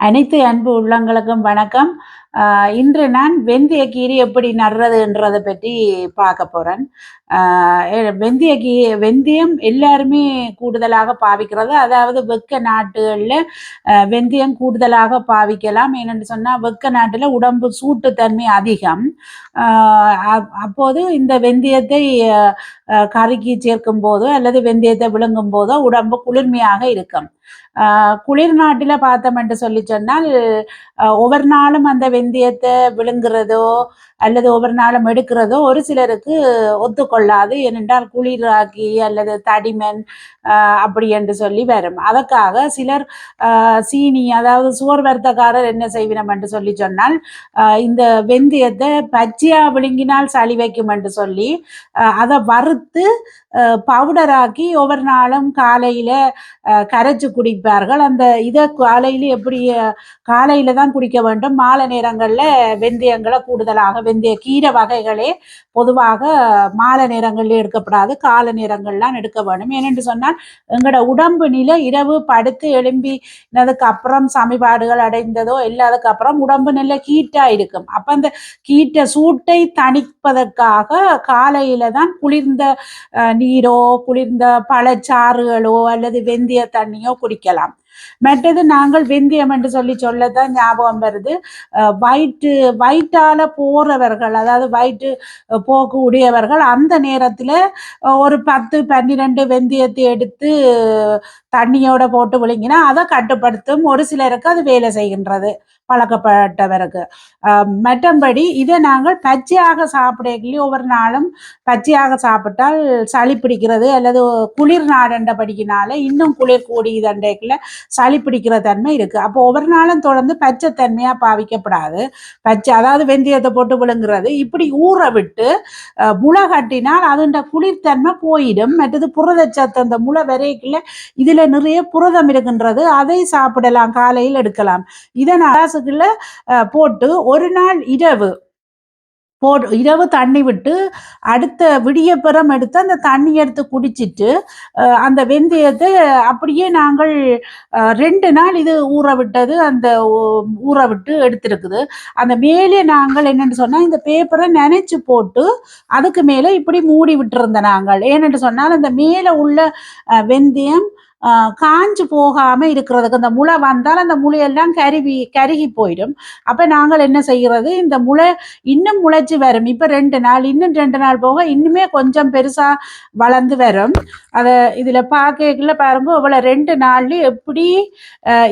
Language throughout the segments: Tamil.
அனைத்து அன்பு உள்ளங்களுக்கும் வணக்கம். ஆஹ் இன்று நான் வெந்தய கீரை எப்படி நடுறதுன்றதை பற்றி பார்க்க போறேன். ஆஹ் வெந்தய கீ வெந்தயம் எல்லாருமே கூடுதலாக பாவிக்கிறது. அதாவது வெக்க நாட்டுகளில் வெந்தயம் கூடுதலாக பாவிக்கலாம். ஏனென்று சொன்னால் வெக்க நாட்டில் உடம்பு சூட்டுத்தன்மை அதிகம். ஆஹ் அப்- அப்போது இந்த வெந்தயத்தை கருக்கி கறிக்கு சேர்க்கும் போதோ அல்லது வெந்தயத்தை விழுங்கும் போதோ உடம்பு குளிர்மையாக இருக்கும். குளிர் நாட்டில் பார்த்தோம் என்று சொல்லி சொன்னால் ஆஹ் ஒவ்வொரு நாளும் அந்த வெந்தயத்தை விழுங்குறதோ அல்லது ஒவ்வொரு நாளும் எடுக்கிறதோ ஒரு சிலருக்கு ஒத்துக்கொள்ளாது. ஏனென்றால் குளிராக்கி அல்லது தடிமன் அப்படி என்று சொல்லி வரும். அதற்காக சிலர் சீனி அதாவது சுவர் வர்த்தக்காரர் என்ன செய்வினம் என்று சொல்லி சொன்னால் இந்த வெந்தயத்தை பச்சையா விழுங்கினால் சளி வைக்கும் என்று சொல்லி அதை வறுத்து பவுடராக்கி ஒவ்வொரு நாளும் காலையில கரைச்சு குடிப்பார்கள். அந்த இதை காலையில எப்படி காலையில் காலையில தான் குடிக்க வேண்டும். மாலை நேரங்களில் வெந்தயங்களை கூடுதலாக வெந்தய கீரை வகைகளே பொதுவாக மாலை நேரங்களில் எடுக்கப்படாது காலை நேரங்கள்லாம் எடுக்க வேண்டும் ஏனென்று சொன்னால் எங்களோட உடம்பு நிலை இரவு படுத்து எழும்பினதுக்கு அப்புறம் சமிபாடுகள் அடைந்ததோ இல்லாததுக்கு அப்புறம் உடம்பு நிலை கீட்டாக இருக்கும். அப்போ அந்த கீட்டை சூட்டை தணிப்பதற்காக காலையில தான் குளிர்ந்த நீரோ குளிர்ந்த பழச்சாறுகளோ அல்லது வெந்தய தண்ணியோ குடிக்கலாம். மற்றது நாங்கள் வெந்தயம் என்று சொல்லி சொல்லத்தான் ஞாபகம் வருது. அஹ், வயிற்று வயிற்றால போறவர்கள் அதாவது வயிற்று போக்கு உடையவர்கள் அந்த நேரத்துல ஒரு பத்து பன்னிரெண்டு வெந்தயத்தை எடுத்து தண்ணியோட போட்டு விழுங்கினா அதை கட்டுப்படுத்தும் ஒரு சிலருக்கு அது வேலை செய்கின்றது. பழக்கப்பட்டவருக்கு. மற்றபடி இதை நாங்கள் பச்சையாக சாப்பிடக்கலையே ஒவ்வொரு நாளும் பச்சையாக சாப்பிட்டால் சளி பிடிக்கிறது அல்லது குளிர் நாடண்டபடிக்கினால இன்னும் குளிர் கூடி தண்டைக்குள்ள சளி பிடிக்கிற தன்மை இருக்கு. அப்போ ஒவ்வொரு நாளும் தொடர்ந்து பச்சை தன்மையா பாவிக்கப்படாது. பச்சை அதாவது வெந்தயத்தை போட்டு விழுங்குறது. இப்படி ஊற விட்டு முளை கட்டினால் அதுண்ட குளிர்தன்மை போயிடும். மற்றது புரதச்சத்து அந்த முளை வரைக்குள்ள இதுல நிறைய புரதம் இருக்கின்றது. அதை சாப்பிடலாம் காலையில் எடுக்கலாம். இதனால் நராசுக்குள்ள போட்டு ஒரு நாள் இரவு போட்டு இரவு தண்ணி விட்டு அடுத்த விடியப்புறம் எடுத்து அந்த தண்ணி எடுத்து குடிச்சிட்டு அந்த வெந்தயத்தை அப்படியே நாங்கள் ரெண்டு நாள் இது ஊற விட்டது அந்த ஊற விட்டு எடுத்திருக்குது. அந்த மேலே நாங்கள் என்னென்னு சொன்னால் இந்த பேப்பரை நினைச்சு போட்டு அதுக்கு மேலே இப்படி மூடி விட்டுருந்த நாங்கள். ஏனென்று சொன்னால் அந்த மேலே உள்ள வெந்தயம் காஞ்சு போகாமல் இருக்கிறதுக்கு இந்த முளை வந்தால் அந்த முளையெல்லாம் கருவி கருகி போயிடும். அப்போ நாங்கள் என்ன செய்கிறது? இந்த முளை இன்னும் முளைச்சி வரும். இப்போ ரெண்டு நாள் இன்னும் ரெண்டு நாள் போக இன்னுமே கொஞ்சம் பெருசாக வளர்ந்து வரும். அதை இதில் பார்க்கல பாருங்க. இவ்வளோ ரெண்டு நாள்லேயும் எப்படி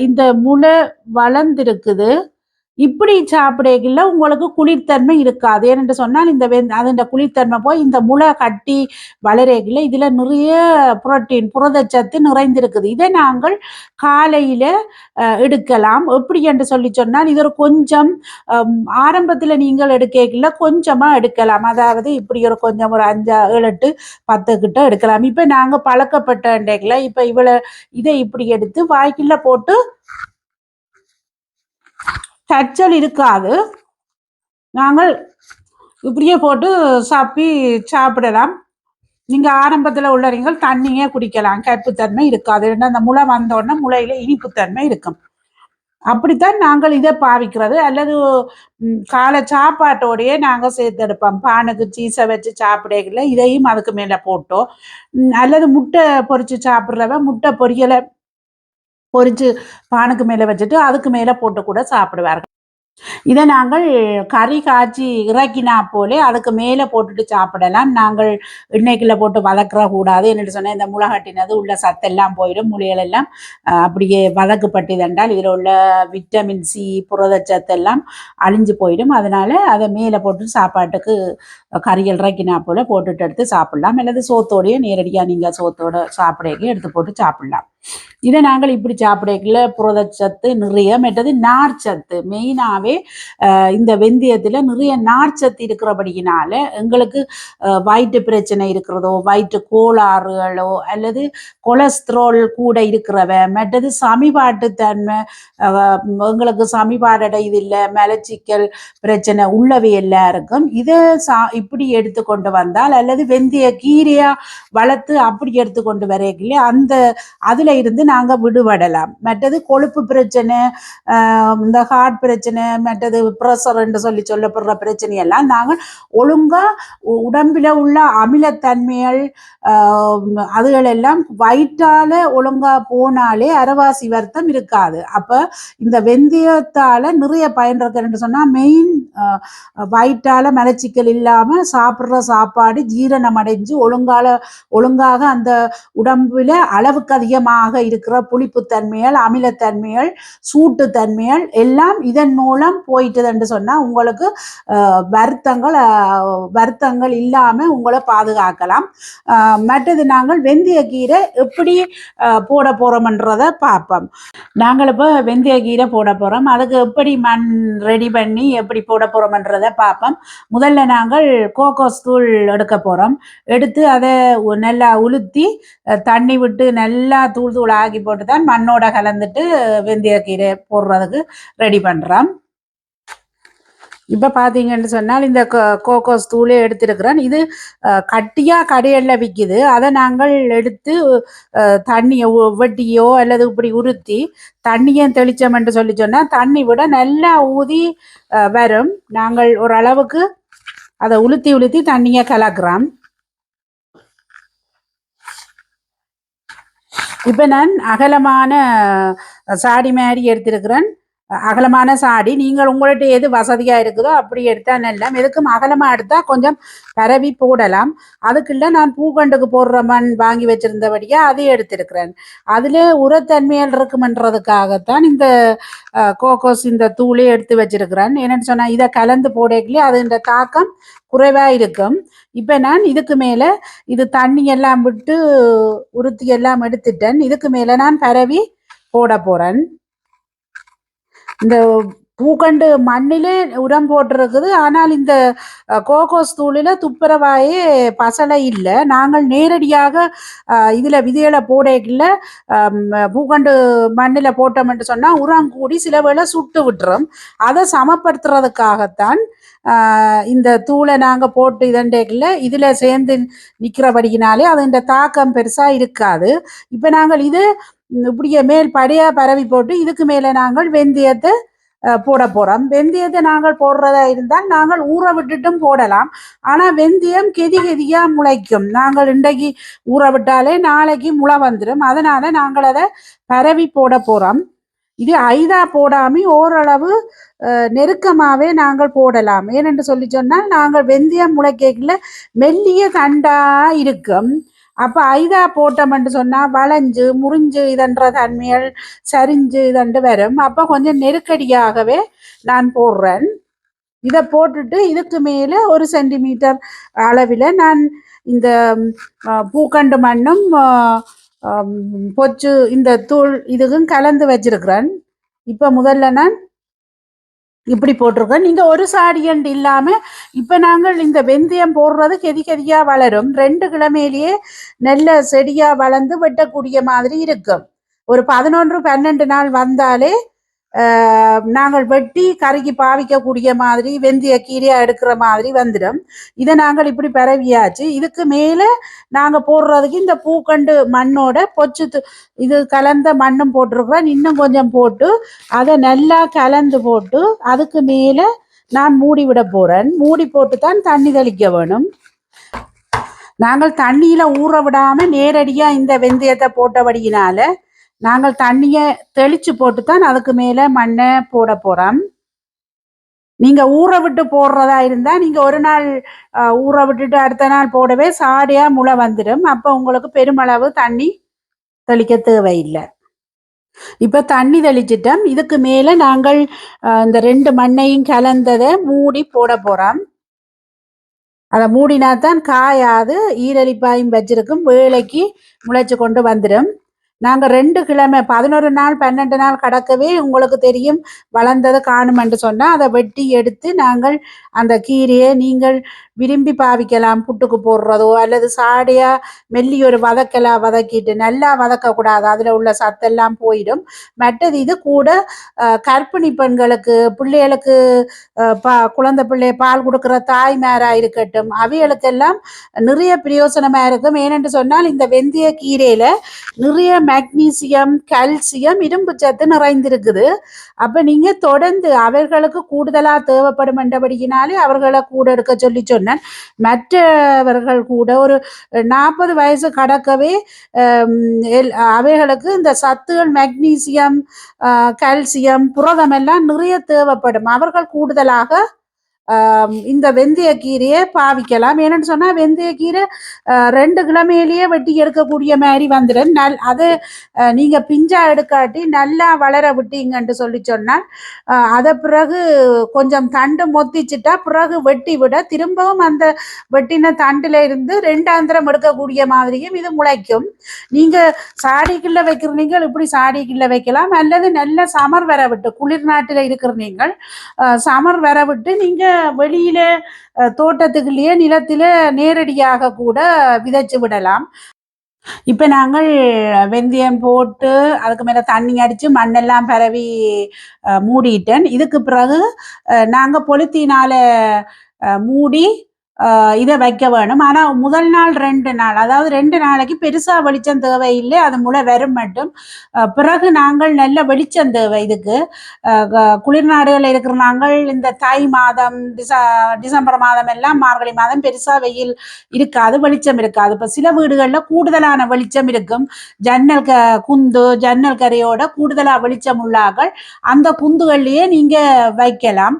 இந்த முளை வளர்ந்துருக்குது. இப்படி சாப்பிடல உங்களுக்கு குளிர்த்தன்மை இருக்காது. ஏனென்று சொன்னால் இந்த வெந் அதன் குளிர்த்தன்மை போய் இந்த முளை கட்டி வளரல இதுல நிறைய புரோட்டீன் புரதச்சத்து நிறைந்திருக்குது. இதை நாங்கள் காலையில அஹ், எடுக்கலாம். எப்படி என்று சொல்லி சொன்னால் இது ஒரு கொஞ்சம் ஆரம்பத்தில் ஆரம்பத்துல நீங்கள் எடுக்கல கொஞ்சமா எடுக்கலாம். அதாவது இப்படி ஒரு கொஞ்சம் ஒரு அஞ்சா ஏழு எட்டு பத்து கிட்ட எடுக்கலாம். இப்ப நாங்க பழக்கப்பட்ட இப்போ இப்ப இவ்வளவு இதை இப்படி எடுத்து வாய்க்குள்ள போட்டு தச்சல் இருக்காது. நாங்கள் இப்படியே போட்டு சாப்பி சாப்பிடலாம். நீங்கள் ஆரம்பத்தில் உள்ளவங்கள் தண்ணியே குடிக்கலாம். கற்புத்தன்மை இருக்காது. ஏன்னா அந்த முளை வந்தோடனே முளையில் இனிப்புத்தன்மை இருக்கும். அப்படித்தான் நாங்கள் இதை பாவிக்கிறது. அல்லது காலை சாப்பாட்டோடையே நாங்கள் சேர்த்து எடுப்போம் பானுக்கு சீசை வச்சு சாப்பிடல இதையும் அதுக்கு மேலே போட்டோம். அல்லது முட்டை பொறிச்சு சாப்பிட்றவ முட்டை பொரியலை பொறிஞ்சு பானுக்கு மேலே வச்சுட்டு அதுக்கு மேலே போட்டு கூட சாப்பிடுவார்கள். இதை நாங்கள் கறி காய்ச்சி இறக்கினா போலே அதுக்கு மேலே போட்டுட்டு சாப்பிடலாம். நாங்கள் எண்ணெய்க்குள்ள போட்டு வதக்கிற கூடாது என்னட்டு சொன்னேன். இந்த முளகட்டினது உள்ள சத்தெல்லாம் போயிடும். முளைகள் எல்லாம் அப்படியே அப்படியே வதக்குப்பட்டதென்றால் இதில் உள்ள விட்டமின் சி புரதச்சத்தெல்லாம் அழிஞ்சு போயிடும். அதனால அதை மேலே போட்டு சாப்பாட்டுக்கு கறிகள் இறக்கினா போல போட்டுட்டு எடுத்து சாப்பிடலாம். அல்லது சோத்தோடையே நேரடியாக நீங்கள் சோத்தோட சாப்பிடக்கு எடுத்து போட்டு சாப்பிடலாம். இதை நாங்கள் இப்படி சாப்பிடக்குள்ள புரதச்சத்து நிறைய மற்றது நார்ச்சத்து மெயினாகவே இந்த வெந்தயத்தில் நிறைய நார்ச்சத்து இருக்கிறபடியினால எங்களுக்கு வயிற்று பிரச்சனை இருக்கிறதோ வயிற்று கோளாறுகளோ அல்லது கொலஸ்ட்ரால் கூட இருக்கிறவ மற்றது சமிபாட்டு தன்மை எங்களுக்கு சமிபாடடை இது இல்லை மலச்சிக்கல் பிரச்சனை உள்ளவை எல்லாருக்கும் இதை சா இப்படி எடுத்துக்கொண்டு வந்தால் அல்லது வெந்தய கீரையாக வளர்த்து அப்படி எடுத்துக்கொண்டு வரையில அந்த அதில் இருந்து நாங்கள் விடுபடலாம். மற்றது கொழுப்பு பிரச்சனை இந்த ஹார்ட் பிரச்சனை மற்றது ப்ரெஷர் என்று சொல்லி சொல்லப்படுற பிரச்சனையெல்லாம் நாங்கள் ஒழுங்காக உடம்பில் உள்ள அமிலத்தன்மைகள் அதுகளெல்லாம் வயிற்றால் ஒழுங்காக போனாலே அரவாசி வருத்தம் இருக்காது. அப்போ இந்த வெந்தயத்தால் நிறைய பயன் இருக்குன்னு சொன்னால் மெயின் வயிற்றால் மலச்சிக்கல் இல்லாமல் சாப்பிட்ற சாப்பாடு ஜீரணம் அடைஞ்சு ஒழுங்கால ஒழுங்காக அந்த உடம்புல அளவுக்கு அதிகமாக இருக்கிற புளிப்புத்தன்மைகள் அமிலத்தன்மைகள் சூட்டுத்தன்மைகள் எல்லாம் இதன் மூலம் போயிட்டுதுன்னு சொன்னால் உங்களுக்கு வருத்தங்கள் வருத்தங்கள் இல்லாமல் உங்களை பாதுகாக்கலாம். மற்றது நாங்கள் வெந்தயக்கீரை எப்படி போட போகிறோம்ன்றதை பார்ப்போம். நாங்கள் இப்போ வெந்தயக்கீரை போட போகிறோம் அதுக்கு எப்படி மண் ரெடி பண்ணி எப்படி போட போகிறோம்ன்றதை பார்ப்போம். முதல்ல நாங்கள் கோகோஸ் தூள் எடுக்க போகிறோம் எடுத்து அதை நல்லா உளுத்தி தண்ணி விட்டு நல்லா தூள் தூள் ஆக்கி போட்டு தான் மண்ணோட கலந்துட்டு வெந்தயக்கீரை போடுறதுக்கு ரெடி பண்ணுறோம் இப்போ பார்த்தீங்கன்னு சொன்னால் இந்த கோ- கோகோஸ் தூளே எடுத்திருக்கிறேன் இது கட்டியாக கட்டியா கடையில் விற்கிது அதை நாங்கள் எடுத்து தண்ணியை வெட்டியோ அல்லது இப்படி உருத்தி தண்ணியை தெளிச்சோம்னு சொல்லி சொன்னால் தண்ணி விட நல்லா ஊதி வரும். நாங்கள் ஓரளவுக்கு அதை உளுத்தி உளுத்தி தண்ணியை கலக்குறோம். இப்போ நான் அகலமான சாடி மாதிரி எடுத்திருக்கிறேன். அகலமான சாடி நீங்கள் உங்கள்கிட்ட எது வசதியாக இருக்குதோ அப்படி எடுத்தால் நல்லா எதுக்கும் அகலமாக எடுத்தால் கொஞ்சம் பரவி போடலாம். அதுக்குள்ள நான் பூக்கண்டுக்கு போடுற மண் வாங்கி வச்சுருந்தபடியாக அதையும் எடுத்திருக்கிறேன். அதில் உரத்தன்மைகள் இருக்குமன்றதுக்காகத்தான் இந்த கோகோஸ் இந்த தூளே எடுத்து வச்சிருக்கிறேன். என்னென்னு சொன்னால் இதை கலந்து போடக்கலே அது இந்த தாக்கம் குறைவாக இருக்கும். இப்போ நான் இதுக்கு மேலே இது தண்ணி எல்லாம் விட்டு உருத்தி எல்லாம் எடுத்துட்டேன். இதுக்கு மேலே நான் பரவி போட போகிறேன் இந்த பூக்கண்டு மண்ணிலே உரம் போட்டிருக்குது. ஆனால் இந்த கோகோஸ் தூளில் துப்புரவாயே பசலை இல்லை. நாங்கள் நேரடியாக இதில் விதையில போடல பூக்கண்டு மண்ணில் போட்டோம்னு சொன்னால் உரம் கூடி சில வேளை சுட்டு விட்டுரும். அதை சமப்படுத்துறதுக்காகத்தான் இந்த தூளை நாங்கள் போட்டு இதண்டேக்கில் இதில் சேர்ந்து நிற்கிறபடியினாலே அதோட தாக்கம் பெருசாக இருக்காது. இப்போ நாங்கள் இது இப்படியே மேல் படியாக பரவி போட்டு இதுக்கு மேலே நாங்கள் வெந்தயத்தை போட போகிறோம் வெந்தயத்தை நாங்கள் போடுறதா இருந்தால் நாங்கள் ஊற விட்டுட்டும் போடலாம். ஆனால் வெந்தயம் கெதி கெதியாக முளைக்கும். நாங்கள் இன்றைக்கு ஊற விட்டாலே நாளைக்கு முளை வந்துடும் அதனால் நாங்கள் அதை பரவி போட போகிறோம் இது ஐதா போடாமல் ஓரளவு நெருக்கமாகவே நாங்கள் போடலாம். ஏனென்று சொல்லி சொன்னால் நாங்கள் வெந்தயம் முளைக்கல மெல்லிய தண்டா இருக்கும். அப்போ ஐதா போட்டோம்னு சொன்னால் வளைஞ்சு முறிஞ்சு இதன்ற தன்மைகள் சரிஞ்சு இதண்டு வரும். அப்போ கொஞ்சம் நெருக்கடியாகவே நான் போடுறேன். இதை போட்டுட்டு இதுக்கு மேலே ஒரு சென்டிமீட்டர் அளவில் நான் இந்த பூக்கண்டு மண்ணும் பொச்சு இந்த தூள் இதுக்கும் கலந்து வச்சிருக்கிறேன். இப்போ முதல்ல நான் இப்படி போட்டிருக்கோம். நீங்கள் ஒரு சாடியண்டு இல்லாமல் இப்போ நாங்கள் இந்த வெந்தயம் போடுறது கெதி கெதியாக வளரும். ரெண்டு கிழமையிலேயே நல்ல செடியாக வளர்ந்து வெட்டக்கூடிய மாதிரி இருக்கும். ஒரு பதினொன்று பன்னெண்டு நாள் வந்தாலே நாங்கள் வெட்டி கருகி பாவிக்கக்கூடிய மாதிரி வெந்தய கீரையாக எடுக்கிற மாதிரி வந்துடும். இதை நாங்கள் இப்படி பரவியாச்சு. இதுக்கு மேலே நாங்கள் போடுறதுக்கு இந்த பூக்கண்டு மண்ணோட பொச்சு இது கலந்த மண்ணும் போட்டிருக்கிறோம். இன்னும் கொஞ்சம் போட்டு அதை நல்லா கலந்து போட்டு அதுக்கு மேலே நான் மூடி விட போகிறேன் மூடி போட்டு தான் தண்ணி தெளிக்க வேணும். நாங்கள் தண்ணியில் ஊற விடாமல் நேரடியாக இந்த வெந்தயத்தை போட்டபடியினால நாங்கள் தண்ணியை தெளித்து போட்டு தான் அதுக்கு மேலே மண்ணை போட போகிறோம் நீங்கள் ஊற விட்டு போடுறதா இருந்தால் நீங்கள் ஒரு நாள் ஊற விட்டுட்டு அடுத்த நாள் போடவே சாடியாக முளை வந்துடும் அப்போ உங்களுக்கு பெருமளவு தண்ணி தெளிக்க தேவையில்லை. இப்போ தண்ணி தெளிச்சிட்டோம். இதுக்கு மேலே நாங்கள் இந்த ரெண்டு மண்ணையும் கலந்ததை மூடி போட போகிறோம் அதை மூடினா தான் காயாது ஈரலிப்பாயும் வச்சிருக்கும். வேலைக்கு முளைச்சு கொண்டு வந்துடும் நாங்கள் ரெண்டு கிழமை பதினொரு நாள் பன்னெண்டு நாள் கடக்கவே உங்களுக்கு தெரியும் வளர்ந்ததை காணுமென்று சொன்னால் அதை வெட்டி எடுத்து நாங்கள் அந்த கீரையை நீங்கள் விரும்பி பாவிக்கலாம் புட்டுக்கு போடுறதோ அல்லது சாடையாக மெல்லி ஒரு வதக்கலாம் வதக்கிட்டு நல்லா வதக்கக்கூடாது அதில் உள்ள சத்தெல்லாம் போயிடும். மற்றது இது கூட கற்பிணி கர்ப்பிணி பெண்களுக்கு பிள்ளைகளுக்கு பா குழந்தை பிள்ளை பால் கொடுக்குற தாய்மாராக இருக்கட்டும் அவைகளுக்கெல்லாம் நிறைய பிரயோசனமாக இருக்கும். ஏனென்று சொன்னால் இந்த வெந்தய கீரையில் நிறைய மெக்னீசியம் கால்சியம் இரும்பு சத்து நிறைந்திருக்குது. அப்போ நீங்கள் தொடர்ந்து அவர்களுக்கு கூடுதலாக தேவைப்படும் என்றபடியினாலே அவர்களை கூட எடுக்க சொல்லி சொன்னேன். மற்றவர்கள் கூட ஒரு நாற்பது வயசு கடக்கவே எல்- அவைகளுக்கு இந்த சத்துகள் மெக்னீசியம் கால்சியம் புரதம் எல்லாம் நிறைய தேவைப்படும். அவர்கள் கூடுதலாக இந்த இந்த வெந்தயக்கீரையை பாவிக்கலாம். ஏன்னு சொன்னா வெந்தயக்கீரை கீரை ரெண்டு கிழமையிலேயே வெட்டி எடுக்கக்கூடிய மாதிரி வந்துடும். நல் அது நீங்கள் நீங்க பிஞ்சா எடுக்காட்டி நல்லா வளர விட்டீங்கன்ட்டு சொல்லி சொன்னால் அதை பிறகு கொஞ்சம் தண்டு மொத்திச்சிட்டா பிறகு வெட்டி விட திரும்பவும் அந்த வெட்டின தண்டுல இருந்து ரெண்டாந்திரம் எடுக்கக்கூடிய மாதிரியும் இது முளைக்கும். நீங்க சாடிக்குள்ள வைக்கிற நீங்கள் இப்படி சாடிக்குள்ள வைக்கலாம். அல்லது நல்ல சமர் வர விட்டு குளிர் நாட்டில் இருக்கிற நீங்கள் சமர் வர விட்டு நீங்கள் வெளியில தோட்டத்துக்குள்ளேயே நிலத்தில நேரடியாக கூட விதைச்சு விடலாம். இப்ப நாங்கள் வெந்தயம் போட்டு அதுக்கு மேல தண்ணி அடிச்சு மண்ணெல்லாம் பரவி மூடிட்டேன். இதுக்கு பிறகு நாங்கள் நாங்க மூடி இதை வைக்க வேணும். ஆனால் முதல் நாள் ரெண்டு நாள் அதாவது ரெண்டு நாளைக்கு பெருசாக வெளிச்சம் தேவையில்லை. அது முளை வரும் மட்டும். பிறகு நாங்கள் நல்ல வெளிச்சம் தேவை இதுக்கு. குளிர்நாடுகளில் குளிர் நாடுகளில் இருக்கிற நாங்கள் இந்த தை மாதம் டிச டிசம்பர் மாதம் எல்லாம் மார்கழி மாதம் பெருசாக வெயில் இருக்காது வெளிச்சம் இருக்காது. இப்போ சில வீடுகளில் கூடுதலான வெளிச்சம் இருக்கும். ஜன்னல் க குந்து ஜன்னல் கரையோட கூடுதலாக வெளிச்சம் உள்ளார்கள். அந்த குந்துகள்லேயே நீங்கள் வைக்கலாம்.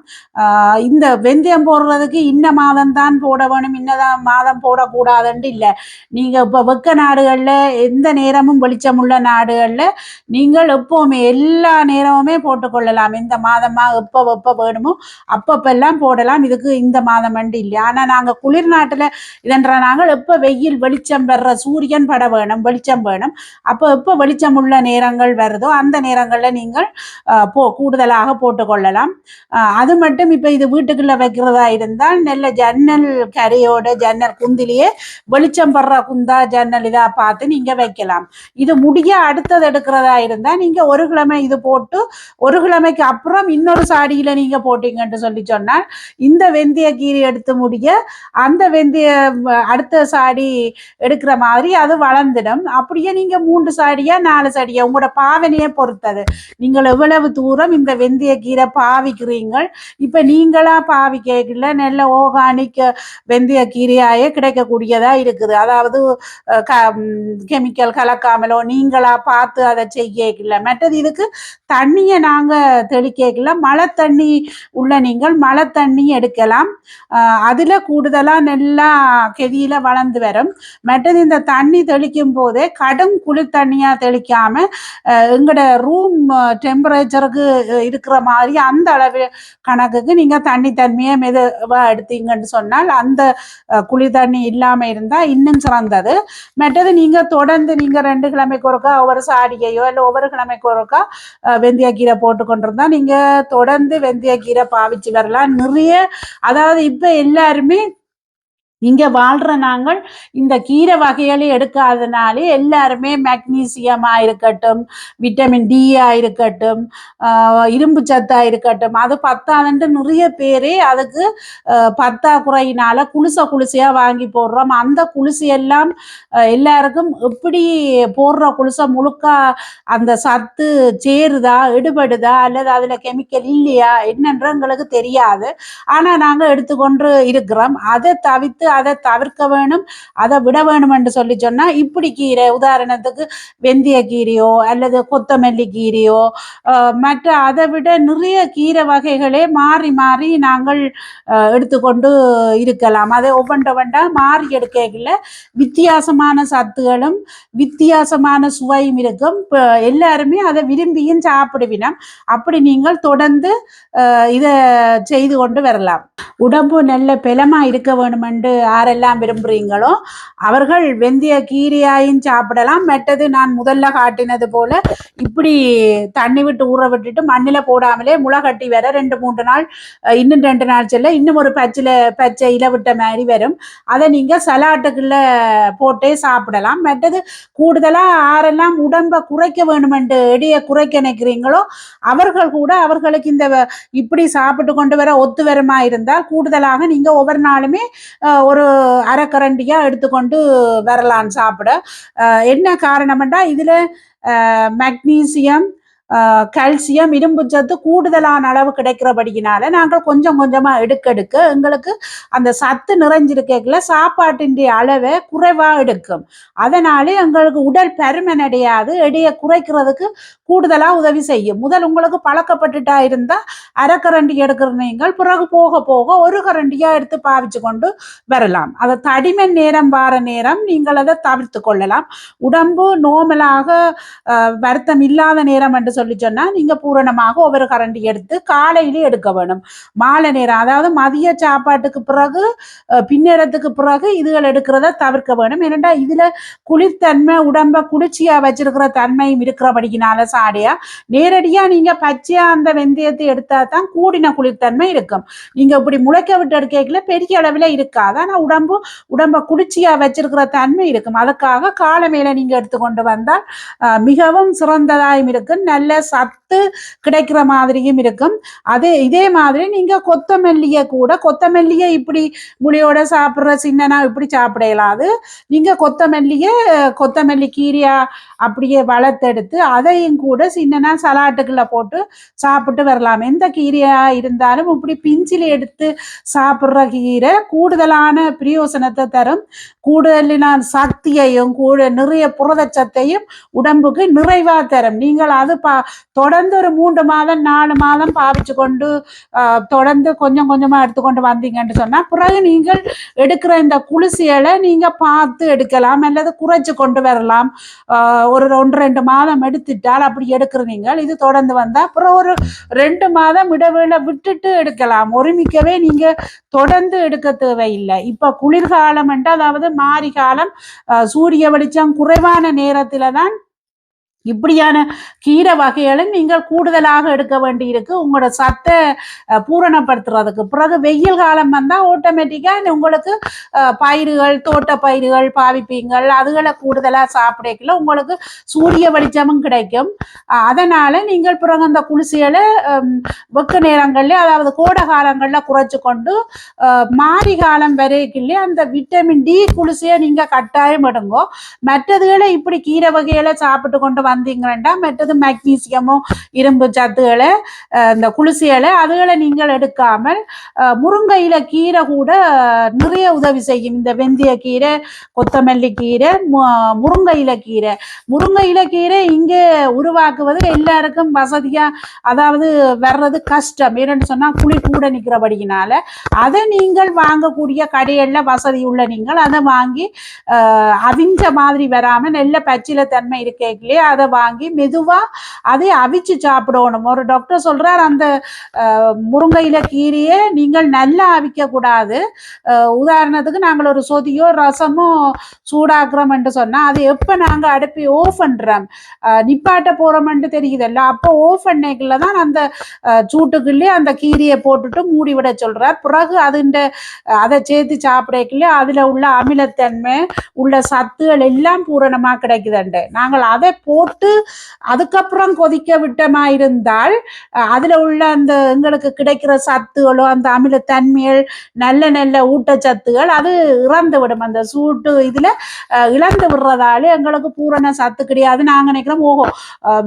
இந்த வெந்தயம் போடுறதுக்கு இன்ன மாதம் தான் போட வேணும் இன்னதான் மாதம் போடக்கூடாதுன்ட்டு இல்லை. நீங்கள் இப்போ வெக்க நாடுகளில் எந்த நேரமும் வெளிச்சம் உள்ள நாடுகளில் நீங்கள் எப்போவுமே எல்லா நேரமுமே போட்டுக்கொள்ளலாம் இந்த மாதமாக எப்போ எப்போ வேணுமோ அப்பப்பெல்லாம் போடலாம். இதுக்கு இந்த மாதம் அண்டு இல்லை. ஆனால் நாங்கள் குளிர் நாட்டில் இதென்ற நாங்கள் எப்போ வெயில் வெளிச்சம் வர்ற சூரியன் பட வேணும் வெளிச்சம் வேணும் அப்போ எப்போ வெளிச்சம் உள்ள நேரங்கள் வருதோ அந்த நேரங்களில் நீங்கள் போ கூடுதலாக போட்டுக்கொள்ளலாம் அது மட்டும் இப்போ இது வீட்டுக்குள்ளே வைக்கிறதா இருந்தால் நல்ல ஜன்னல் கரையோட ஜன்னல் குந்திலேயே வெளிச்சம் படுற குந்தா ஜன்னல் இதா பார்த்து நீங்க வைக்கலாம். இது முடிய அடுத்தது எடுக்கிறதா இருந்தா நீங்க ஒரு கிழமை இது போட்டு ஒரு கிழமைக்கு அப்புறம் இன்னொரு சாடியில நீங்க போட்டீங்கன்ட்டு சொல்லி சொன்னால் இந்த வெந்தய கீரை எடுத்து முடிய அந்த வெந்தய அடுத்த சாடி எடுக்கிற மாதிரி அது வளர்ந்துடும். அப்படியே நீங்க மூன்று சாடியா நாலு சாடியா உங்களோட பாவனையை பொறுத்தது. நீங்கள் எவ்வளவு தூரம் இந்த வெந்தய கீரை பாவிக்கிறீங்கள் இப்ப நீங்களா பாவிக்கல நல்ல ஓர்கானிக் வெந்தய கீரையாயே கிடைக்கக்கூடியதா இருக்குது. அதாவது கெமிக்கல் கலக்காமலோ நீங்களா பார்த்து அதை செய்யல மற்றது இதுக்கு தண்ணியை நாங்கள் தெளிக்கல மழை தண்ணி உள்ள நீங்கள் மழை தண்ணி எடுக்கலாம். அதில் கூடுதலாக நல்லா கெதியில வளர்ந்து வரும். மற்றது இந்த தண்ணி தெளிக்கும் போதே கடும் குளிர் தண்ணியாக தெளிக்காம எங்களோட ரூம் டெம்பரேச்சருக்கு இருக்கிற மாதிரி அந்த அளவு கணக்குக்கு நீங்கள் தண்ணி தன்மையை மெதுவாக எடுத்தீங்கன்னு சொன்னால் அந்த குளிர் தண்ணி இல்லாம இருந்தா இன்னும் சிறந்தது. மற்றது நீங்க தொடர்ந்து நீங்க ரெண்டு கிழமைக்கு ஒருக்கா ஒவ்வொரு சாடியையோ இல்லை ஒவ்வொரு கிழமைக்கு ஒருக்கா வெந்தய வெந்தயக்கீரை போட்டு கொண்டிருந்தா நீங்க தொடர்ந்து வெந்தயக்கீரை பாவிச்சு வரலாம். நிறைய அதாவது இப்ப எல்லாருமே இங்கே வாழ்ற நாங்கள் இந்த கீரை வகைகளை எடுக்காதனாலே எல்லாருமே மெக்னீசியமாக இருக்கட்டும் விட்டமின் டியாக இருக்கட்டும் இரும்பு சத்தா இருக்கட்டும் அது பத்தாதுன்ட்டு நிறைய பேரே அதுக்கு பத்தா பற்றாக்குறையினால குளிச குளிசையாக வாங்கி போடுறோம். அந்த குளிசையெல்லாம் எல்லாருக்கும் எப்படி போடுற குளிசை முழுக்க அந்த சத்து சேருதா எடுபடுதா அல்லது அதில் கெமிக்கல் இல்லையா என்னன்ற எங்களுக்கு தெரியாது. ஆனா நாங்கள் எடுத்துக்கொண்டு இருக்கிறோம். அதை தவிர்த்து அதை தவிர்க்க வேணும் அதை விட வேணும் என்று சொல்லி சொன்னால் இப்படி கீரை உதாரணத்துக்கு வெந்தய கீரையோ அல்லது கொத்தமல்லி கீரையோ மற்ற அதை விட நிறைய கீரை வகைகளே மாறி மாறி நாங்கள் எடுத்துக்கொண்டு இருக்கலாம். அதை ஒவ்வொன்றவண்டா மாறி எடுக்கல வித்தியாசமான சத்துகளும் வித்தியாசமான சுவையும் இருக்கும். எல்லாருமே அதை விரும்பியும் சாப்பிடுவினம். அப்படி நீங்கள் தொடர்ந்து இதை செய்து கொண்டு வரலாம். உடம்பு நல்ல பலமாக இருக்க வேணுமென்று யாரெல்லாம் விரும்புறீங்களோ அவர்கள் வெந்தய கீரையாயும் சாப்பிடலாம். மற்றது நான் முதல்ல காட்டினது போல இப்படி தண்ணி விட்டு ஊற விட்டுட்டு மண்ணில் போடாமலே முளை கட்டி வர ரெண்டு மூன்று நாள் இன்னும் ரெண்டு நாள் செல்ல இன்னும் ஒரு பச்சில பச்சை இலை விட்ட மாதிரி வரும். அதை நீங்கள் சலாட்டுக்குள்ள போட்டே சாப்பிடலாம். மற்றது கூடுதலாக யாரெல்லாம் உடம்பை குறைக்க வேணுமென்று எடையை குறைக்க நினைக்கிறீங்களோ அவர்கள் கூட அவர்களுக்கு இந்த இப்படி சாப்பிட்டு கொண்டு வர ஒத்து வருமா இருந்தால் கூடுதலாக நீங்கள் ஒவ்வொரு நாளுமே ஒரு அரைக்கரண்டியாக எடுத்துக்கொண்டு வரலான்னு சாப்பிட. என்ன காரணம்னா இதில் மெக்னீசியம் கால்சியம் இரும்பு சத்து கூடுதலான அளவு கிடைக்கிறபடியினால நாங்கள் கொஞ்சம் கொஞ்சமாக எடுக்க எடுக்க எங்களுக்கு அந்த சத்து நிறைஞ்சிருக்கல சாப்பாட்டின் அளவை குறைவாக எடுக்கும். அதனாலே எங்களுக்கு உடல் பருமன் அடையாது எடையை குறைக்கிறதுக்கு கூடுதலாக உதவி செய்யும். முதல் உங்களுக்கு பழக்கப்பட்டுட்டா இருந்தால் அரைக்கரண்டி எடுக்கிற நீங்கள் பிறகு போக போக ஒரு கரண்டியாக எடுத்து பாவிச்சு கொண்டு வரலாம். அதை தடிமன் நேரம் வார நேரம் நீங்கள் அதை தவிர்த்து கொள்ளலாம். உடம்பு நோமலாக வருத்தம் இல்லாத நேரம் என்று சொல்லி சொன்னால் நீங்கள் பூரணமாக ஒவ்வொரு கரண்டி எடுத்து காலையிலே எடுக்க வேணும். மாலை நேரம் அதாவது மதிய சாப்பாட்டுக்கு பிறகு பின்னேரத்துக்கு பிறகு இதுகள் எடுக்கிறத தவிர்க்க வேணும். ஏனென்றா இதில் குளிர்த்தன்மை உடம்பை குளிர்ச்சியாக வச்சிருக்கிற தன்மையும் இருக்கிறபடினால சாடையா நேரடியாக நீங்கள் பச்சையாக அந்த வெந்தயத்தை எடுத்தால் தான் கூடின குளிர்த்தன்மை இருக்கும். நீங்கள் இப்படி முளைக்க விட்டு எடுக்கல பெரிய அளவில் இருக்காது. ஆனால் உடம்பு உடம்பை குளிர்ச்சியாக வச்சிருக்கிற தன்மை இருக்கும். அதுக்காக காலை மேலே நீங்கள் எடுத்துக்கொண்டு வந்தால் மிகவும் சிறந்ததாயும் இருக்கும். நல்ல சத்து கிடைக்கிற மாதிரியும் இருக்கும். அதே இதே மாதிரி நீங்க கொத்தமல்லிய கூட கொத்தமல்லிய இப்படி முளியோட சாப்பிட்ற சின்னனா இப்படி சாப்பிடலாம். அது நீங்க கொத்தமல்லிய கொத்தமல்லி கீரையா அப்படியே வளர்த்தெடுத்து அதையும் கூட சின்னனா சலாட்டுக்குள்ள போட்டு சாப்பிட்டு வரலாம். எந்த கீரையா இருந்தாலும் இப்படி பிஞ்சில் எடுத்து சாப்பிட்ற கீரை கூடுதலான பிரயோசனத்தை தரும். கூடுதலான சக்தியையும் கூட நிறைய புரதச்சத்தையும் உடம்புக்கு நிறைவா தரும். நீங்கள் அது பா தொடர்ந்து ஒரு மூன்று மாதம் நாலு மாதம் பாவிச்சு கொண்டு தொடர்ந்து கொஞ்சம் கொஞ்சமாக எடுத்துக்கொண்டு வந்தீங்கன்னு சொன்னால் பிறகு நீங்கள் எடுக்கிற இந்த குளிசியலை நீங்கள் பார்த்து எடுக்கலாம். அல்லது குறைச்சி கொண்டு வரலாம். ஒரு ஒன்று ரெண்டு மாதம் எடுத்துட்டால் அப்படி எடுக்கிற நீங்கள் இது தொடர்ந்து வந்தால் அப்புறம் ஒரு ரெண்டு மாதம் இடைவேளை விட்டுட்டு எடுக்கலாம். ஒருமிக்கவே நீங்கள் தொடர்ந்து எடுக்க தேவையில்லை. இப்போ குளிர்காலம் என்று அதாவது மாரி காலம் சூரிய வெளிச்சம் குறைவான நேரத்தில் தான் இப்படியான கீரை வகைகளும் நீங்கள் கூடுதலாக எடுக்க வேண்டியிருக்கு. உங்களோட சத்தை பூரணப்படுத்துறதுக்கு. பிறகு வெயில் காலம் வந்தால் ஆட்டோமேட்டிக்காக உங்களுக்கு பயிர்கள் தோட்ட பயிர்கள் பாவிப்பீங்கள். அதுகளை கூடுதலாக சாப்பிடக்கல உங்களுக்கு சூரிய வெளிச்சமும் கிடைக்கும். அதனால் நீங்கள் பிறகு அந்த குளிசிகளை வெக்க நேரங்களில் அதாவது கோடை காலங்களில் குறைச்சி கொண்டு மாரி காலம் வரைக்குள்ளே அந்த விட்டமின் டி குளிசையை நீங்கள் கட்டாயம் எடுங்கோ. மற்றதுகளை இப்படி கீரை வகைகளை சாப்பிட்டு கொண்டு வந்து வந்தீங்கன்னா மற்றது மெக்னீசியமும் இரும்பு சத்துகளை இந்த குளிசியலை அதுகளை நீங்கள் எடுக்காமல் முருங்கையில கீரை கூட நிறைய உதவி செய்யும். இந்த வெந்தய கீரை கொத்தமல்லி கீரை முருங்கையில கீரை. முருங்கையில கீரை இங்கே உருவாக்குவது எல்லாருக்கும் வசதியாக அதாவது வர்றது கஷ்டம். ஏன்னு சொன்னால் குழி கூட நிற்கிறபடியினால அதை நீங்கள் வாங்கக்கூடிய கடைகளில் வசதி உள்ள நீங்கள் அதை வாங்கி அவிஞ்ச மாதிரி வராமல் நல்ல பச்சில தன்மை இருக்கே அதை வாங்கி மெதுவாக அதை அவிச்சு சாப்பிடணும். ஒரு டாக்டர் சொல்கிறார் அந்த முருங்கையில கீரையை நீங்கள் நல்லா அவிக்கக்கூடாது உதாரணத்துக்கு நாங்கள் ஒரு சொதியோ ரசமோ சூடாக்குறோம் என்று சொன்னால் அது எப்போ நாங்கள் அடுப்பி ஓஃப் பண்ணுறோம் நிப்பாட்ட போகிறோம்ன்ட்டு தெரியுதல்ல. அப்போ ஓஃப் தான் அந்த சூட்டுக்குள்ளே அந்த கீரையை போட்டுட்டு மூடி விட சொல்கிறார் பிறகு அதுண்ட அதை சேர்த்து சாப்பிடக்குள்ளே அதில் உள்ள அமிலத்தன்மை உள்ள சத்துகள் எல்லாம் பூரணமாக கிடைக்குதுண்டு. நாங்கள் அதை போட்டு போட்டு அதுக்கப்புறம் கொதிக்க விட்டமா இருந்தால் அதில் உள்ள அந்த எங்களுக்கு கிடைக்கிற சத்துகளோ அந்த அமிலத்தன்மைகள் நல்ல நல்ல ஊட்டச்சத்துகள் அது இறந்து விடும். அந்த சூட்டு இதில் இழந்து விடுறதால எங்களுக்கு பூரண சத்து கிடையாது. நாங்கள் நினைக்கிறோம் ஓஹோ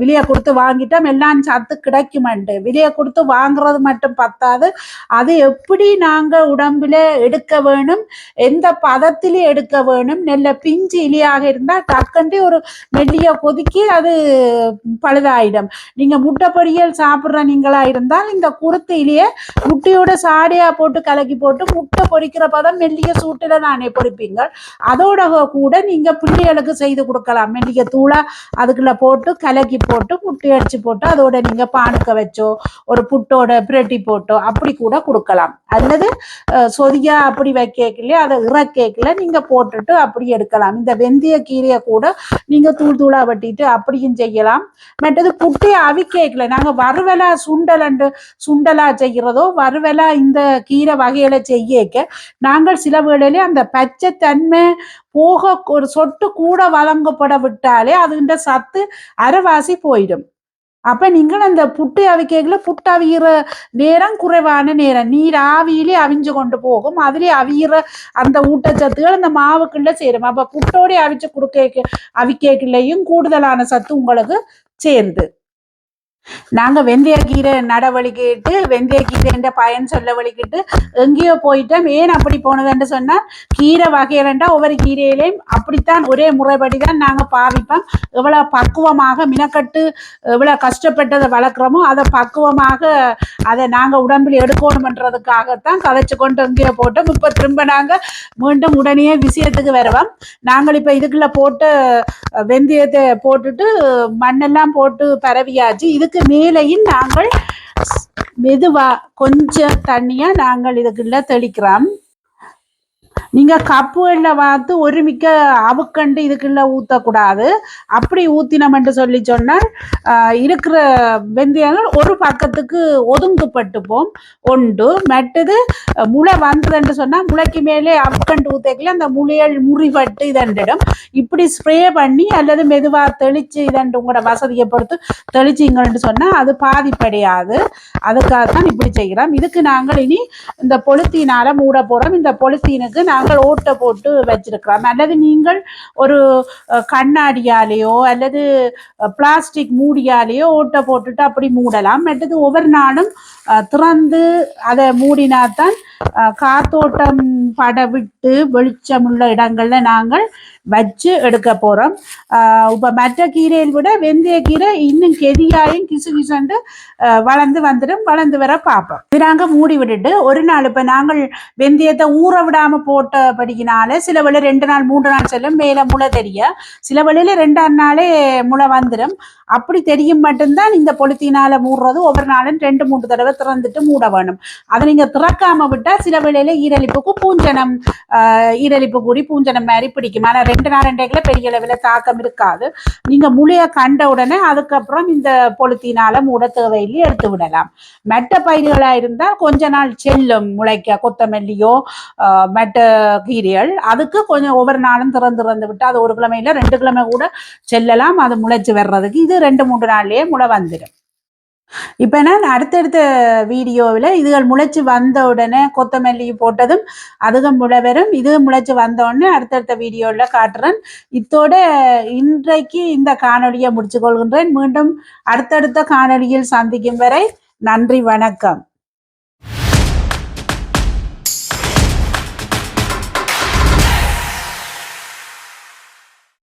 விலையை கொடுத்து வாங்கிட்டோம் எல்லாம் சத்து கிடைக்குமெண்டு. விலையை கொடுத்து வாங்குறது மட்டும் பத்தாது. அது எப்படி நாங்கள் உடம்புல எடுக்க வேணும் எந்த பதத்திலே எடுக்க வேணும் நல்ல பிஞ்சு இலியாக இருந்தால் டக்குன்ட்டு ஒரு மெல்லிய கொதிக்கி அது பழுதாயிடும். நீங்க முட்டை பொரியல் சாப்பிட்ற நீங்களா இருந்தால் இந்த குருத்திலேயே முட்டையோட சாடியா போட்டு கலக்கி போட்டு முட்டை பொறிக்கிற பதம் மெல்லிய சூட்டில நானே பொறிப்பீங்க அதோட கூட நீங்க பிள்ளைகளுக்கு செய்து கொடுக்கலாம். மெல்லிய தூளா அதுக்குள்ள போட்டு கலக்கி போட்டு முட்டை அடிச்சு போட்டு அதோட நீங்க பானுக்க வச்சோ ஒரு புட்டோட பிரட்டி போட்டோ அப்படி கூட கொடுக்கலாம். அல்லது சொதியா அப்படி வைக்கலையே அதை இறக்கேக்கல நீங்க போட்டுட்டு அப்படி எடுக்கலாம். இந்த வெந்தய கீரையை கூட நீங்க தூள் தூளா வெட்டிட்டு அப்படியும் செய்யலாம். மற்றது புட்டை அவிக்கேக்கல நாங்கள் வறுவலா சுண்டல் அண்டு சுண்டலா செய்கிறதோ வறுவலா இந்த கீரை வகையில செய்யக்க நாங்கள் சில வேளையிலே அந்த பச்சை தன்மை போக ஒரு சொட்டு கூட வழங்கப்பட விட்டாலே அதுன்ற சத்து அரைவாசி போயிடும். அப்ப நீங்கள் அந்த புட்டு அவிக்கைகளை புட்டு அவிகிற நேரம் குறைவான நேரம். நீர் ஆவியிலே அவிஞ்சு கொண்டு போகும். அதுலயே அவிகிற அந்த ஊட்டச்சத்துகள் அந்த மாவுக்குள்ள சேரும். அப்ப புட்டோட அவிச்சு கொடுக்க அவிக்கைகளையும் கூடுதலான சத்து உங்களுக்கு சேருது நாங்க வெந்தயக்கீரை நடவழிக்கிட்டு வெந்தயக்கீரைன்ற பயன் சொல்ல வழிக்கிட்டு எங்கேயோ போயிட்டோம். ஏன் அப்படி போனதுன்னு சொன்னா கீரை வகையிலண்டா ஒவ்வொரு கீரையிலையும் அப்படித்தான் ஒரே முறைப்படி தான் நாங்க பாவிப்போம். எவ்வளவு பக்குவமாக மினக்கட்டு எவ்வளவு கஷ்டப்பட்டதை வளர்க்குறோமோ அதை பக்குவமாக அதை நாங்க உடம்பில் எடுக்கணுமன்றதுக்காகத்தான் கதைச்சு கொண்டு எங்கேயோ போட்டோம். இப்போ திரும்ப நாங்க மீண்டும் உடனே விஷயத்துக்கு வருவோம். நாங்கள் இப்ப இதுக்குள்ள போட்டு வெந்தயத்தை போட்டுட்டு மண்ணெல்லாம் போட்டு பரவியாச்சு. அதுக்கு மேலையும் நாங்கள் மெதுவா கொஞ்சம் தண்ணியா நாங்கள் இதுக்குள்ள தெளிக்கிறோம். நீங்க கப்புகள்ல பார்த்து ஒருமிக்க அவுக்கண்டு இதுக்குள்ள ஊத்தக்கூடாது அப்படி ஊத்தினோம்னு சொல்லி சொன்னால் இருக்கிற வெந்தயங்கள் ஒரு பக்கத்துக்கு ஒதுங்குப்பட்டுப்போம் ஒன்று மற்றது முளை வந்ததுன்னு சொன்னா முளைக்கு மேலே அவுக்கண்டு ஊத்தக்கல அந்த முளையல் முறிபட்டு இதண்டிடும் இப்படி ஸ்ப்ரே பண்ணி அல்லது மெதுவா தெளிச்சு இதண்டு உங்களோட வசதியை பொறுத்து தெளிச்சிங்கன்னு சொன்னா அது பாதிப்படையாது. அதுக்காக தான் இப்படி செய்கிறோம். இதுக்கு நாங்கள் இனி இந்த பொலித்தீனால மூட போறோம். இந்த பொலித்தீனுக்கு நாங்கள் ஓட்டை போட்டு வச்சிருக்கிறோம். அல்லது நீங்கள் ஒரு கண்ணாடியாலேயோ அல்லது பிளாஸ்டிக் மூடியாலேயோ ஓட்டை போட்டுட்டு அப்படி மூடலாம். மற்றது ஒவ்வொரு நாளும் அஹ், திறந்து அதை மூடினாதான் காத்தோட்டம் பட விட்டு வெளிச்சமுள்ள இடங்கள்ல நாங்கள் வச்சு எடுக்க போறோம். இப்போ மற்ற கீரையை விட வெந்தய கீரை இன்னும் கெதியாயும் கிசு கிசுண்டு வளர்ந்து வந்துடும் வளர்ந்து வர பார்ப்போம். இது நாங்கள் மூடி விட்டுட்டு ஒரு நாள் இப்போ நாங்கள் வெந்தயத்தை ஊற விடாமல் போட்டபடியினால சில வேளை ரெண்டு நாள் மூன்று நாள் செல்லும் மேலே முளை தெரிய. சில வேளையில ரெண்டாம் நாளே முளை வந்துடும் அப்படி தெரியும் மட்டும்தான் இந்த பொலித்தீனால மூடுறது. ஒவ்வொரு நாளும் ரெண்டு மூன்று தடவை திறந்துட்டு மூட வேணும். அதை நீங்கள் திறக்காம விட்டால் சில வேளையில ஈரலிப்புக்கு பூஞ்சனம் ஆஹ் ஈரலிப்பு கூடி பூஞ்சனம் மாதிரி பிடிக்கும். ஆனால் ரெண்டு நாள் ரெண்டைக்குள்ள பெரிய அளவில் தாக்கம் இருக்காது. நீங்க முளைய கண்ட உடனே அதுக்கப்புறம் இந்த பொழுத்தினால மூட தேவையில்லை எடுத்து விடலாம். மெட்ட பயிர்களா இருந்தால் கொஞ்ச நாள் செல்லும் முளைக்க கொத்தமல்லியோ ஆஹ் மெட்ட கீரைகள் அதுக்கு கொஞ்சம் ஒவ்வொரு நாளும் திறந்து திறந்து விட்டு அது ஒரு கிழமையில ரெண்டு கிழமை கூட செல்லலாம். அது முளைச்சு வர்றதுக்கு இது ரெண்டு மூன்று நாள்லயே முளை வந்துடும் இப்போ நான் அடுத்தடுத்த வீடியோவில் இதுகள் முளைச்சு வந்த உடனே கொத்தமல்லி போட்டதும் அதுவும் முளை வரும் இது முளைச்சு வந்த உடனே அடுத்தடுத்த வீடியோவில் காட்டுறேன். இத்தோட இன்றைக்கு இந்த காணொலியை முடிச்சு கொள்கின்றேன் மீண்டும் அடுத்தடுத்த காணொலியில் சந்திக்கும் வரை நன்றி வணக்கம்.